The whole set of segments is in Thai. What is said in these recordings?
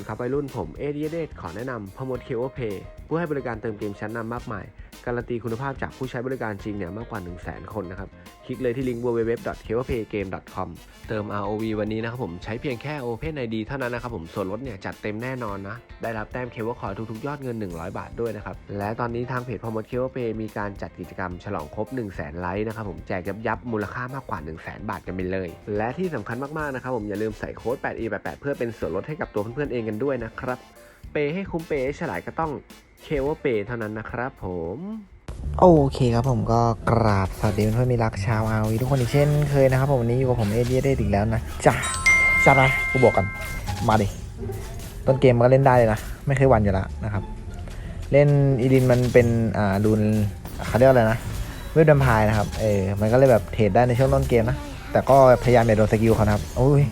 ่อนครับวัยรุ่นผมเอเดียเดขอแนะนำพมดเคโอเพย์เพื่อให้บริการเติมเกมชั้นนำมากมาย การันตีคุณภาพจากผู้ใช้บริการจริงเนี่ยมากกว่า 1 0 0 0 0แคนนะครับ คลิกเลยที่ลิงก์ www.keopaygame.com เติม ROV วันนี้นะครับผมใช้เพียงแค่ Open ID เท่านั้นนะครับผมส่วนลดเนี่ยจัดเต็มแน่นอนนะ ได้รับแต้มเคเบิลคอยทุกๆ ยอดเงิน 100 บาทด้วยนะครับ และตอนนี้ทางเพจพมดเคโอเพย์มีการจัดกิจกรรมฉลองครบ 1 0 0 0 0แสนไลค์นะครับผมแจกยับยับมูลค่ามากกว่า 1 0 0 0 0แสนบาทกันไปเลย และที่สำคัญมากๆนะครับผมอย่าลืมใส่โค้ด 8e88 เพื่อเป็นส่วนลดให้กับตัวเพื่อนๆเองกันด้วยนะครับเปย์ให้คุ้มเปย์ให้ฉลาดก็ต้อง เคโอเปย์เท่านั้นนะครับผมโอเคครับผมก็กราบสวัสดีเพื่อนมีรักชาวอาวีทุกคนอีกเช่นเคยนะครับผมวันนี้อยู่กับผมเอเดียได้อีกแล้วนะจ้าจ้าไปกูบอกกันมาดิต้นเกมมันก็เล่นได้เลยนะ ไม่เคยหวั่นอยู่แล้วนะครับ เล่นอีดินมันเป็นอ่ารูนเขาเรียกอะไรนะเวทแวมพร์นะครับเออมันก็เลยแบบเทรดได้ในช่วงต้นเกมนะแต่ก็พยายามอย่าโดนสกิลเขานะครับโอ้ย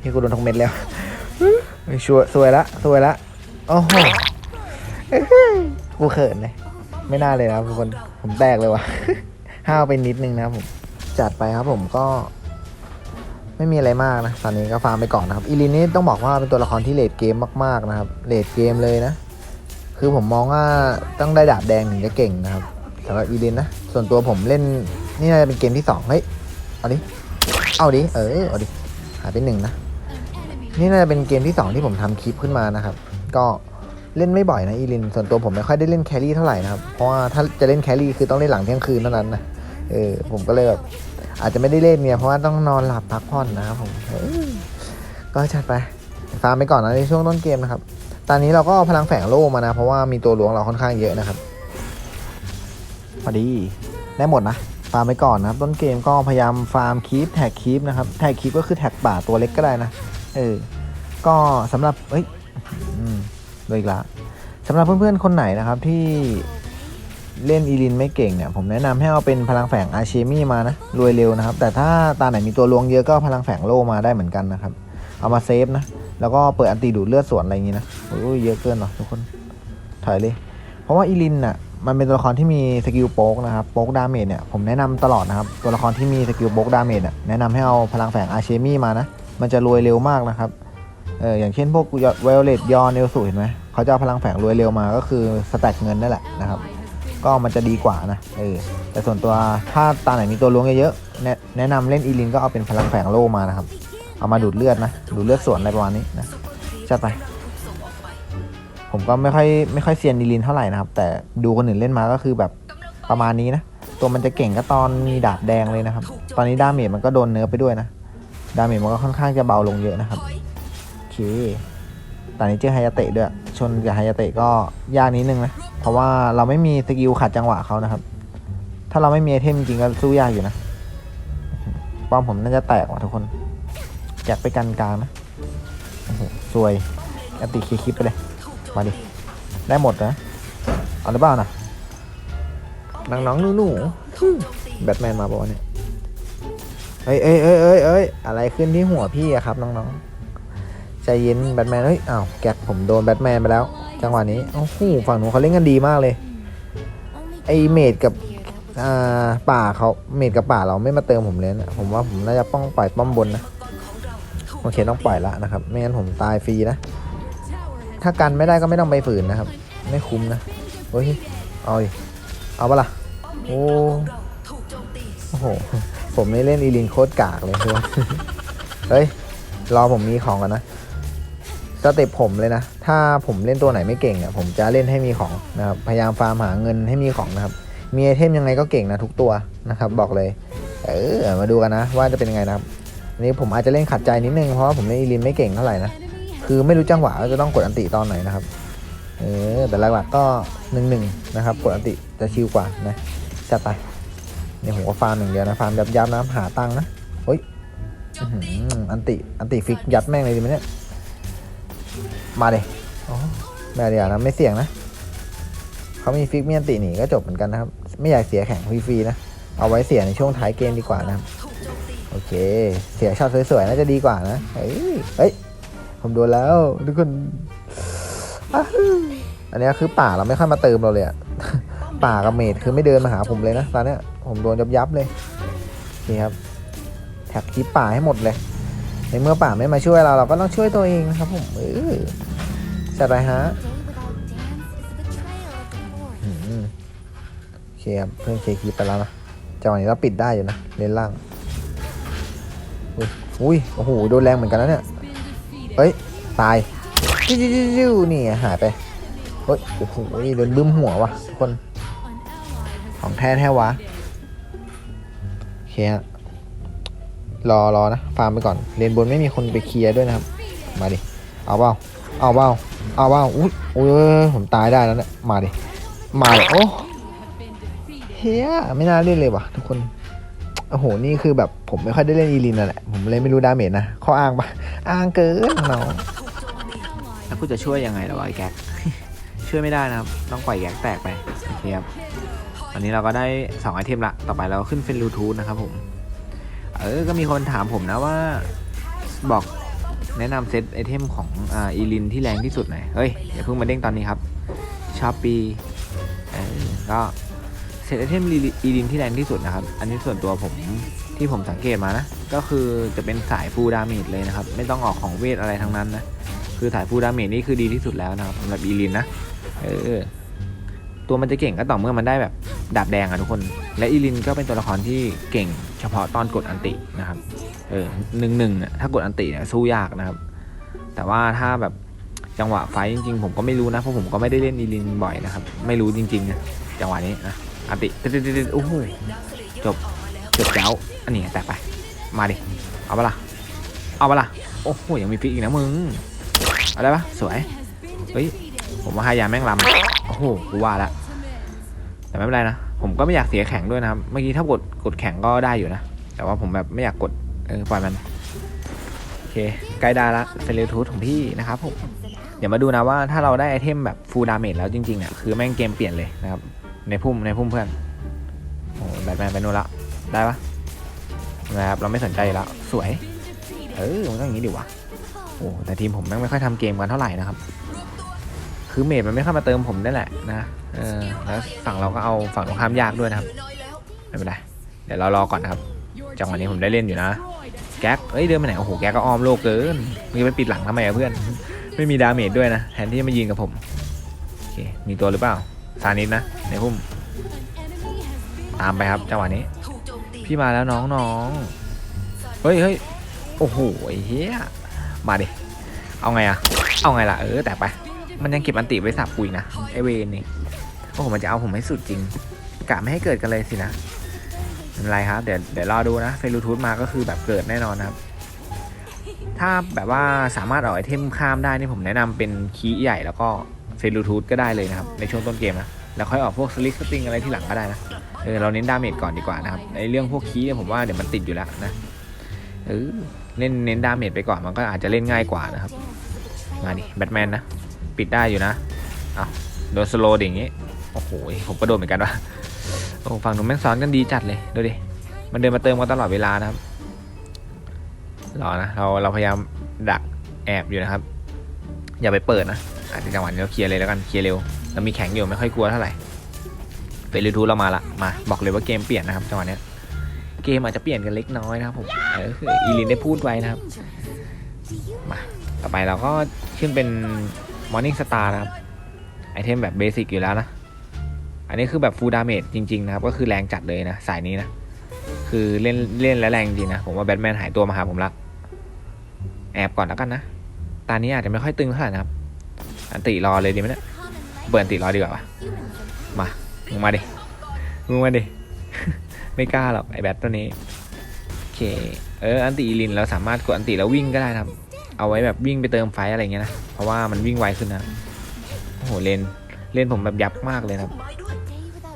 ที่กูโดนทุกเม็ดแล้วชัวร์สวยละสวยละโอ้โห กูเขินเลย ไม่น่าเลยนะทุกคน ผมแตกเลยว่ะ ห้าวไปนิดนึงนะผม จัดไปครับผมก็ ไม่มีอะไรมากนะ ตอนนี้ก็ฟาร์มไปก่อนนะครับ อีลินนี่ต้องบอกว่าเป็นตัวละครที่เลดเกมมากๆนะครับ เลดเกมเลยนะ คือผมมองว่าต้องได้ดาบแดงถึงจะเก่งนะครับสำหรับอีลินนะ ส่วนตัวผมเล่นนี่น่าจะเป็นเกมที่สองเฮ้ย เอาดิ เอาดิ เออ เอาดิ หายไปหนึ่งนะ นี่น่าจะเป็นเกมที่สองที่ผมทำคลิปขึ้นมานะครับ ก็ เล่นไม่บ่อยนะอีลิน ส่วนตัวผมไม่ค่อยได้เล่นแครี่เท่าไหร่นะครับ เพราะว่าถ้าจะเล่นแครี่คือต้องเล่นหลังเที่ยงคืนเท่านั้นนะ เออ ผมก็เลยแบบอาจจะไม่ได้เล่นเนี่ยเพราะว่าต้องนอนหลับพักผ่อนนะครับผมเออก็ชัดไปฟาร์มไปก่อนนะในช่วงต้นเกมนะครับ ตอนนี้เราก็เอาพลังแฝงโล่มานะ เพราะว่ามีตัวหลวงเราค่อนข้างเยอะนะครับ พอดีได้หมดนะฟาร์มไปก่อนนะครับ ต้นเกมก็พยายามฟาร์มคีปแท็กคีปนะครับ แท็กคีปก็คือแท็กป่าตัวเล็กก็ได้นะ เออ ก็สำหรับ เอ้ย อืมโดยละสำหรับเพื่อนๆ คนไหนนะครับที่เล่นอีลินไม่เก่งเนี่ย ผมแนะนำให้เอาเป็นพลังแฝงอาเชมี่มานะ รวยเร็วนะครับ แต่ถ้าตาไหนมีตัวลวงเยอะก็พลังแฝงโลมาได้เหมือนกันนะครับ เอามาเซฟนะ แล้วก็เปิดอันตีดูดเลือดสวนอะไรอย่างงี้นะโอ้ยเยอะเกินหรอทุกคนถอยเลย เพราะว่าอีลินน่ะมันเป็นตัวละครที่มีสกิลโป๊กนะครับโป๊กดาเมจเนี่ยผมแนะนำตลอดนะครับ ตัวละครที่มีสกิลโป๊กดาเมจอะแนะนำให้เอาพลังแฝงอาเชมี่มานะ มันจะรวยเร็วมากนะครับ เอออย่างเช่นพวกเวลเลตยอนเนลสูเห็นไหมเขาจะเอาพลังแฝงรวยเร็วมาก็คือสแต็กเงินนั่นแหละนะครับ ก็มันจะดีกว่านะเออแต่ส่วนตัวถ้าตาไหนมีตัวล้วงเยอะๆแนะนะนำเล่นอีลินก็เอาเป็นพลังแฝงโล่มานะครับ เอามาดูดเลือดนะดูดเลือดส่วนอะไรประมาณนี้นะจัดไป ผมก็ไม่ค่อยไม่ค่อยเซียนอีลินเท่าไหร่นะครับ แต่ดูคนอื่นเล่นมาก็คือแบบประมาณนี้นะตัวมันจะเก่งก็ตอนมีดาบแดงเลยนะครับ ตอนนี้ดาเมจมันก็โดนเนื้อไปด้วยนะดาเมจมันก็ค่อนข้างจะเบาลงเยอะนะครับ เคตอนนี้เจอไฮยาเตะด้วย ชนกับไฮยาเตะก็ยากนิดนึงนะ เพราะว่าเราไม่มีสกิลขัดจังหวะเขานะครับ ถ้าเราไม่มีไอเทมจริงก็สู้ยากอยู่นะ ป้อมผมน่าจะแตกว่ะทุกคนอยากไปกันกลางนะโอ้โหสวยอติคีคลิปไปเลย มาดิ ได้หมดนะ เอาหรือเปล่านะน้องๆหนูๆแบทแมนมาปะวะเนี่ยเอ้ยเอ้ยเอ้ยเอ้ยอะไรขึ้นที่หัวพี่อะครับน้องๆ ใจเย็นแบทแมนเฮ้ยอ้าวแก๊กผมโดนแบทแมนไปแล้ว จังหวะนี้โอ้โหฝั่งนู้นเขาเล่นกันดีมากเลย ไอเมดกับอ่าป่าเขาเมดกับป่าเราไม่มาเติมผมเลยนะผมว่าผมน่าจะป้องปล่อยป้อมบนนะโอเคต้องปล่อยละนะครับ ไม่งั้นผมตายฟรีนะ ถ้ากันไม่ได้ก็ไม่ต้องไปฝืนนะครับ ไม่คุ้มนะเฮ้ยเอาเอาปะล่ะโอ้โอ้โหผมไม่เล่นอีลินโคตรกากเลยเฮ้ยรอผมมีของก่อนนะ สเต็ปผมเลยนะ ถ้าผมเล่นตัวไหนไม่เก่งเนี่ยผมจะเล่นให้มีของนะครับ พยายามฟาร์มหาเงินให้มีของนะครับ มีไอเทมยังไงก็เก่งนะทุกตัวนะครับ บอกเลย เออ มาดูกันนะ ว่าจะเป็นยังไงนะครับอันนี้ผมอาจจะเล่นขัดใจนิดนึงเพราะว่าผมเล่นอีลินไม่เก่งเท่าไหร่นะ คือไม่รู้จังหวะว่าจะต้องกดอันติตอนไหนนะครับ เออ แต่หลักๆก็หนึ่งหนึ่งนะครับ กดอันติจะชิลกว่านะจัดไปนี่ผมก็ฟาร์มหนึ่งเดียวนะฟาร์มยับๆนะหาตังนะเฮ้ยอันติอันติฟิกยัดแม่งเลยดีไหมเนี่ย มาเลยอ๋อแม่เดียวนะไม่เสี่ยงนะเขามีฟิกเมีอันติหนีก็จบเหมือนกันนะครับ ไม่อยากเสียแข่งฟรีๆนะ เอาไว้เสียในช่วงท้ายเกมดีกว่านะครับ โอเค เสียช็อตสวยๆน่าจะดีกว่านะ เฮ้ยเฮ้ยผมโดนแล้วทุกคนอ้าวอันนี้คือป่าเราไม่ค่อยมาเติมเราเลยอะป่ากับเมดคือไม่เดินมาหาผมเลยนะตอนนี้ผมโดนยับยับๆเลย นี่ครับแท็กคลิปป่าให้หมดเลย ในเมื่อป่าไม่มาช่วยเราเราก็ต้องช่วยตัวเองนะครับผมเออจัดไปฮะโอเคครับเพื่อนเคคีไปแล้วนะจังหวะนี้เราปิดได้อยู่นะเลนล่างอุ้ยโอ้โหโดนแรงเหมือนกันแล้วเนี่ยเฮ้ยตายจิ้วจิ้วนี่หายไปเฮ้ยโอ้โหโดนบึ้มหัวว่ะคนของแท้แท้วะโอเคฮะ รอรอนะ ฟาร์มไปก่อน เลนบนไม่มีคนไปเคลียร์ด้วยนะครับ มาดิ เอาเปล่าเอาเปล่าเอาเปล่าอุ้ยอุ้ยผมตายได้แล้วเนี่ย มาดิ มาโอ้เฮียไม่น่าเล่นเลยว่ะ ทุกคน โอ้โห นี่คือแบบผมไม่ค่อยได้เล่นอีลินนั่นแหละ ผมเลยไม่รู้ดาเมจนะ ข้ออ้างปะอ้างเกินน้องแล้วกูจะช่วยยังไงล่ะวะไอ้แก๊ก ช่วยไม่ได้นะครับ ต้องปล่อยแก๊กแตกไป โอเคครับตอนนี้เราก็ได้ 2 ไอเทมละ ต่อไปเราก็ขึ้นเป็นรูทูธนะครับผม เออ ก็มีคนถามผมนะว่า บอกแนะนำเซตไอเทมของอ่าอีลินที่แรงที่สุดหน่อย เฮ้ยอย่าเพิ่งมาเด้งตอนนี้ครับชอปปีเออก็เซตไอเทมอีลินที่แรงที่สุดนะครับ อันนี้ส่วนตัวผมที่ผมสังเกตมานะ ก็คือจะเป็นสายฟูดาเมจเลยนะครับ ไม่ต้องออกของเวทอะไรทั้งนั้นนะ คือสายฟูดาเมจนี่คือดีที่สุดแล้วนะครับสำหรับอีลินนะ เออ ตัวมันจะเก่งก็ต่อเมื่อมันได้แบบดาบแดงอะทุกคน และอีลินก็เป็นตัวละครที่เก่ง ฉพาะตอนกดอันตินะครับ เออหนึ่งหนึ่งอะถ้ากดอันติเนี่ยสู้ยากนะครับ แต่ว่าถ้าแบบจังหวะไฟจริงๆ ผมก็ไม่รู้นะเพราะผมก็ไม่ได้เล่นอีลินบ่อยนะครับ ไม่รู้จริงๆนะจังหวะนี้นะอันติตึ๊ดๆๆโอ้โหจบจบแล้วอันนี้แตกไป มาดิเอาปะล่ะเอาปะล่ะโอ้โหยังมีฟิกอีกนะมึงเอาได้ปะสวยเฮ้ยผมว่าฮายาแม่งลำโอ้โหกูว่าละแต่ไม่เป็นไรนะ ผมก็ไม่อยากเสียแข็งด้วยนะครับ เมื่อกี้ถ้ากดกดแข็งก็ได้อยู่นะ แต่ว่าผมแบบไม่อยากกด เออปล่อยมัน โอเคใกล้ได้ละเซเลทูธของพี่นะครับผม เดี๋ยวมาดูนะว่าถ้าเราได้ไอเทมแบบฟูลดาเมจแล้วจริงๆเนี่ยคือแม่งเกมเปลี่ยนเลยนะครับ ในพุ่มในพุ่มเพื่อน โอ้แบทแมนไปนู่นละ ได้ปะนะครับเราไม่สนใจแล้ว สวย เออมันต้องอย่างนี้ดิวะ โอ้แต่ทีมผมแม่งไม่ค่อยทำเกมกันเท่าไหร่นะครับ คือเมดมันไม่เข้ามาเติมผมได้แหละนะ เออแล้วฝั่งเราก็เอาฝั่งตรงข้ามยากด้วยนะครับไม่เป็นไรเดี๋ยวเรารอก่อนนะครับจังหวะนี้ผมได้เล่นอยู่นะ แก๊กเอ้ยเดินไปไหนโอ้โหแก๊กก็อ้อมโลกเกินมึงจะไปปิดหลังทำไมอะเพื่อน ไม่มีดาเมจด้วยนะแทนที่จะมายิงกับผมโอเคมีตัวหรือเปล่าซานิสนะในพุ่มตามไปครับจังหวะนี้ พี่มาแล้วน้องน้องเฮ้ยเฮ้ยโอ้โหเฮียมาดิเอาไงอะเอาไงล่ะเออแต่ไป มันยังเก็บอันติไว้สับปุยนะไอเวนนี่ โอ้โหมันจะเอาผมให้สุดจริงกะไม่ให้เกิดกันเลยสินะไม่เป็นไรครับ เดี๋ยวเดี๋ยวรอดูนะเฟรูทูธมาก็คือแบบเกิดแน่นอนนะครับ ถ้าแบบว่าสามารถเอาไอเทมข้ามได้นี่ผมแนะนำเป็นคีย์ใหญ่แล้วก็เฟรูทูธก็ได้เลยนะครับ ในช่วงต้นเกมนะแล้วค่อยออกพวกสลิกสติงอะไรที่หลังก็ได้นะเออเราเน้นดาเมจก่อนดีกว่านะครับในเรื่องพวกคีย์เนี่ยผมว่าเดี๋ยวมันติดอยู่แล้วนะเออเน้นเน้นดาเมจไปก่อนมันก็อาจจะเล่นง่ายกว่านะครับ มาดิแบทแมนนะ ปิดได้อยู่นะอ้าวโดนสโลว์อย่างงี้ โอ้โห ผมก็โดนเหมือนกันวะโอ้ฝั่งหนุ่มแม่งซ้อนกันดีจัดเลยดูดิ มันเดินมาเติมกันตลอดเวลานะครับรอนะ เราเราพยายามดักแอบอยู่นะครับ อย่าไปเปิดนะอาจจะจังหวะนี้เราเคลียร์เลยแล้วกัน เคลียร์เร็ว เรามีแข็งอยู่ไม่ค่อยกลัวเท่าไหร่เฟรทูเรามาละ มา บอกเลยว่าเกมเปลี่ยนนะครับจังหวะเนี้ยเกมอาจจะเปลี่ยนกันเล็กน้อยนะครับผมเอออีลินได้พูดไว้นะครับ มา ต่อไปเราก็ขึ้นเป็น Morning Star นะครับ ไอเทมแบบเบสิกอยู่แล้วนะ อันนี้คือแบบฟูลดาเมจจริงๆนะครับ ก็คือแรงจัดเลยนะ สายนี้นะ คือเล่นเล่นแล้วแรงจริงนะ ผมว่าแบทแมนหายตัวมาหาผมละ แอบก่อนแล้วกันนะ ตอนนี้อาจจะไม่ค่อยตึงเท่าไหร่นะครับ อันติรอเลยดีไหมเนี่ยเปิดอันติรอดีกว่าวะมามึงมาดิมึงมาดิ ไม่กล้าหรอกไอแบทตัวนี้ โอเค เออ อันติอีลินเราสามารถกดอันติแล้ววิ่งก็ได้นะครับ เอาไว้แบบวิ่งไปเติมไฟอะไรเงี้ยนะ เพราะว่ามันวิ่งไวขึ้นนะ โอ้โหเลนเลนผมแบบยับมากเลยนะครับ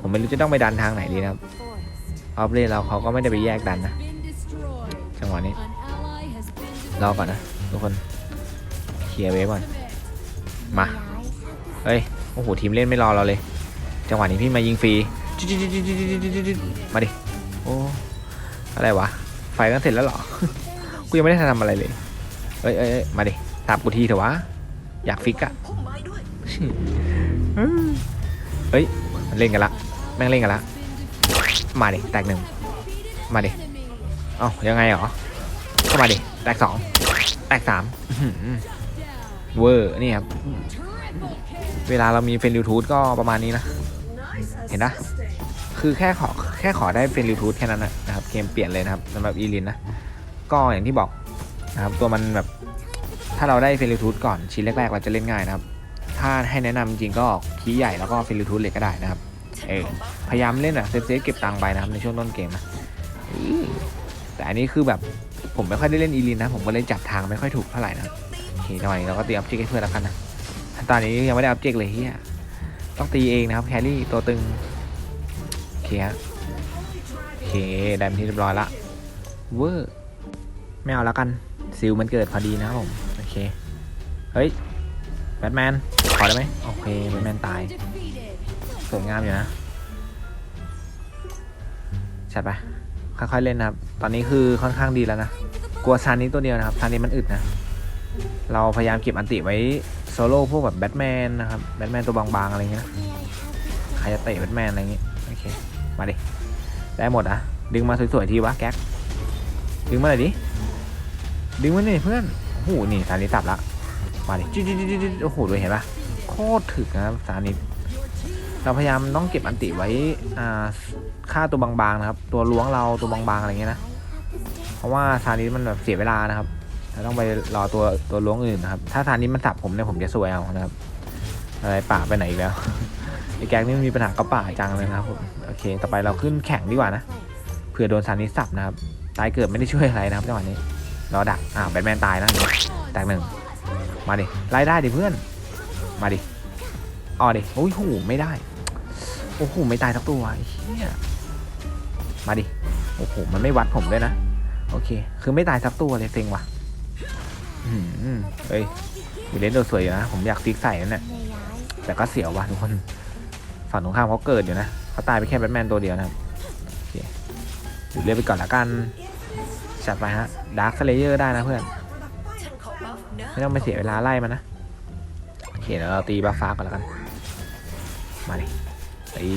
ผมไม่รู้จะต้องไปดันทางไหนดีนะครับออฟเลนเราเขาก็ไม่ได้ไปแยกดันนะ จังหวะนี้ รอก่อนนะ ทุกคนเคลียร์เวฟก่อน มา เฮ้ย โอ้โห ทีมเล่นไม่รอเราเลย จังหวะนี้พี่มายิงฟรี มาดิ โอ้ อะไรวะ ไฟกันเสร็จแล้วหรอ กูยังไม่ได้ทำอะไรเลย เอ้ยเอ้ยมาดิตามกูทีเถอะวะ อยากฟิกอะเฮ้ยมันเล่นกันละ แม่งเล่นกันละมาดิแตกหนึ่งมาดิเอ้ายังไงหรอก็มาดิแตกสองแตกสามเวอร์นี่ครับเวลาเรามีเฟนริวทูธก็ประมาณนี้นะ เห็นนะ คือแค่ขอแค่ขอได้เฟนริวทูธแค่นั้นนะครับ เกมเปลี่ยนเลยนะครับสำหรับอีลินนะ ก็อย่างที่บอกนะครับ ตัวมันแบบ ถ้าเราได้เฟนริวทูธก่อนชิ้นแรกๆ เราจะเล่นง่ายนะครับ ถ้าให้แนะนำจริงก็คีใหญ่แล้วก็เฟนริวทูธเลยก็ได้นะครับ เออพยายามเล่นแบบเซฟเก็บตังค์ไปนะครับในช่วงต้นเกมนะแต่อันนี้คือแบบผมไม่ค่อยได้เล่นอีลินนะ ผมก็เลยจับทางไม่ค่อยถูกเท่าไหร่นะโอเคหน่อยเราก็ตีออบเจกให้เพื่อนแล้วกันนะตอนนี้ยังไม่ได้ออบเจกเลยเฮียต้องตีเองนะครับแครี่ตัวตึงโอเคฮะโอเคได้เป็นที่เรียบร้อยละเวอร์ไม่เอาแล้วกันซิลมันเกิดพอดีนะครับผมโอเคเฮ้ยแบทแมนขอได้ไหมโอเคแบทแมนตาย สวยงามอยู่นะชัดไปค่อยๆเล่นนะครับ ตอนนี้คือค่อนข้างดีแล้วนะ กลัวซานนี้ตัวเดียวนะครับซานนี้มันอึดนะ เราพยายามเก็บอันติไว้โซโล่พวกแบบแบทแมนนะครับแบทแมนตัวบางๆอะไรเงี้ยนะใครจะเตะแบทแมนอะไรเงี้ยโอเค มาดิ ได้หมดอะ ดึงมาสวยๆทีวะแก๊ก ดึงมาหน่อยดิ ดึงมาหน่อยเพื่อน โอ้โห นี่ซานี้ตับละ มาดิจิ๊ดๆๆๆโอ้โหดูเห็นปะโคตรถึกนะครับซานี้ เราพยายามต้องเก็บอันติไว้ค่าตัวบางๆนะครับ ตัวล้วงเราตัวบางๆอะไรเงี้ยนะ เพราะว่าซานิสมันแบบเสียเวลานะครับเราต้องไปรอตัวตัวล้วงอื่นนะครับ ถ้าซานิสมันสับผมเนี่ยผมจะซวยเอานะครับ อะไรป่าไปไหนอีกแล้วไอ้แก๊งนี่มันมีปัญหากับป่าจังเลยนะครับผมโอเค ต่อไปเราขึ้นแข่งดีกว่านะเผื่อโดนซานิสสับนะครับ ตายเกิดไม่ได้ช่วยอะไรนะครับจังหวะนี้รอดักอ้าแบทแมนตายนะแตกหนึ่งมาดิไล่ได้ดิเพื่อน มาดิอ๋อดิโอ้ยโหไม่ได้ โอ้โหไม่ตายสักตัวเฮียมาดิ โอ้โหมันไม่วัดผมด้วยนะ โอเค คือไม่ตายสักตัวเลยเซ็งว่ะอืมเฮ้ยมีเลนตัวสวยอยู่นะ ผมอยากฟิกใส่นั่นแหละแต่ก็เสียวว่ะทุกคน ฝั่งตรงข้ามเขาเกิดอยู่นะเขาตายไปแค่แบทแมนตัวเดียวนะครับโอเคอยู่เรียกไปก่อนละกันจัดไปฮะดาร์คเลเยอร์ได้นะเพื่อน ไม่ต้องไปเสียเวลาไล่มันนะ โอเคเดี๋ยวเราตีบัฟฟ้าก่อนละกัน มาดิ ตี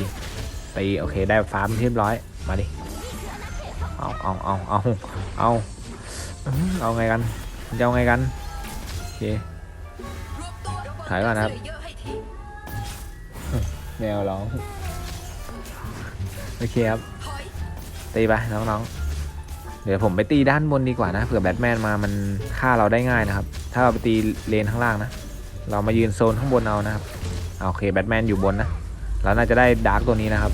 ตีโอเคได้ฟาร์มเรียบร้อยมาดิเอาเอาเอาเอาเอาเอาไงกันจะเอาไงกันโอเคถอยก่อนนะครับแมวร้องโอเคครับตีไปน้องๆ เดี๋ยวผมไปตีด้านบนดีกว่านะเผื่อแบทแมนมามันฆ่าเราได้ง่ายนะครับ ถ้าเราไปตีเลนข้างล่างนะ เรามายืนโซนข้างบนเอานะครับอ่าโอเคแบทแมนอยู่บนนะ เราน่าจะได้ดาร์กตัวนี้นะครับ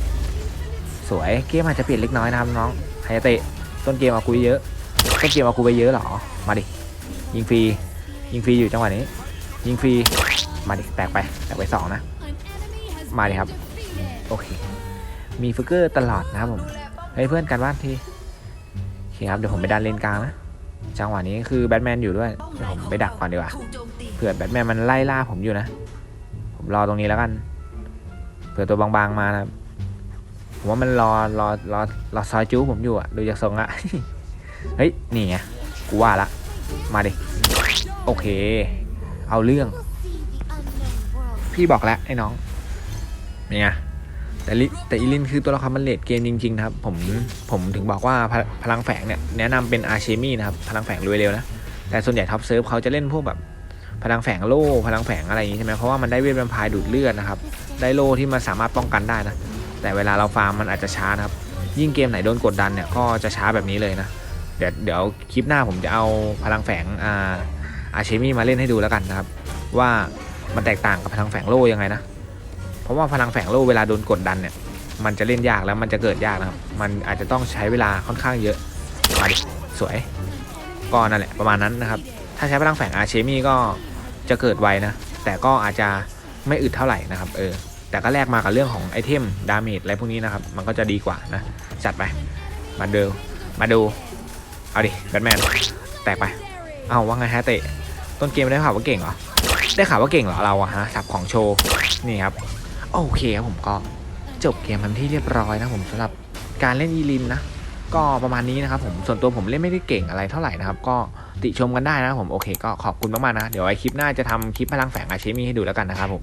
สวยเกมอาจจะเปลี่ยนเล็กน้อยนะครับน้องไฮยาเตะต้นเกมเอากูเยอะต้นเกมเอากูไปเยอะหรอมาดิยิงฟรียิงฟรีอยู่จังหวะนี้ ยิงฟรีมาดิแตกไปแตกไปสองนะมาดิครับโอเคมีฟิกเกอร์ตลอดนะครับผมเฮ้ยเพื่อนกันบ้านทีโอเคครับเดี๋ยวผมไปดันเลนกลางนะจังหวะนี้คือแบทแมนอยู่ด้วยเดี๋ยวผมไปดักก่อนดีกว่าเผื่อแบทแมนมันไล่ล่าผมอยู่นะ ผมรอตรงนี้แล้วกัน ผื่อตัวบางๆมานะครับผมว่ามันรอรอรอรอซอยจู้ผมอยู่อะดูจากทรงอะเฮ้ยนี่ไงกูว่าละมาดิโอเค เอาเรื่อง พี่บอกแล้วไอ้น้องนี่ไงแต่ลิแต่อีลินคือตัวละครมันเลดเกมจริงๆนะครับ ผมผมถึงบอกว่าพลพลังแฝงเนี่ยแนะนำเป็นอาร์เชมี่นะครับพลังแฝงรวยเร็วนะแต่ส่วนใหญ่ท็อปเซิร์ฟเขาจะเล่นพวกแบบ พลังแฝงโล่พลังแฝงอะไรอย่างนี้ใช่ไหมเพราะว่ามันได้เวทแวมไพร์ดูดเลือดนะครับได้โล่ที่มันสามารถป้องกันได้นะแต่เวลาเราฟาร์มมันอาจจะช้านะครับยิ่งเกมไหนโดนกดดันเนี่ยก็จะช้าแบบนี้เลยนะเดี๋ยวเดี๋ยวคลิปหน้าผมจะเอาพลังแฝงอาอาเชมี่มาเล่นให้ดูแล้วกันนะครับว่ามันแตกต่างกับพลังแฝงโล่ยังไงนะเพราะว่าพลังแฝงโล่เวลาโดนกดดันเนี่ยมันจะเล่นยากแล้วมันจะเกิดยากนะครับ มันอาจจะต้องใช้เวลาค่อนข้างเยอะมาดิสวยก็นั่นแหละประมาณนั้นนะครับ ถ้าใช้พลังแฝงอาเชมี่ก็จะเกิดไวนะ แต่ก็อาจจะไม่อึดเท่าไหร่นะครับ เออ แต่ก็แลกมากับเรื่องของไอเทมดาเมจอะไรพวกนี้นะครับ มันก็จะดีกว่านะจัดไป มาดูมาดู เอาดิแบทแมนแตกไป เอาว่าไงฮะเตะ ต้นเกมได้ข่าวว่าเก่งเหรอ ได้ข่าวว่าเก่งเหรอเราอะฮะสับของโชว์ นี่ครับ โอเคครับผมก็จบเกมมันที่เรียบร้อยนะผมสำหรับการเล่นอีลินนะ ก็ประมาณนี้นะครับผม ส่วนตัวผมเล่นไม่ได้เก่งอะไรเท่าไหร่นะครับ ก็ ติชมกันได้นะผมโอเคก็ขอบคุณมากๆนะ เดี๋ยวไว้คลิปหน้าจะทำคลิปพลังแฝงอาชีมีให้ดูแล้วกันนะครับผม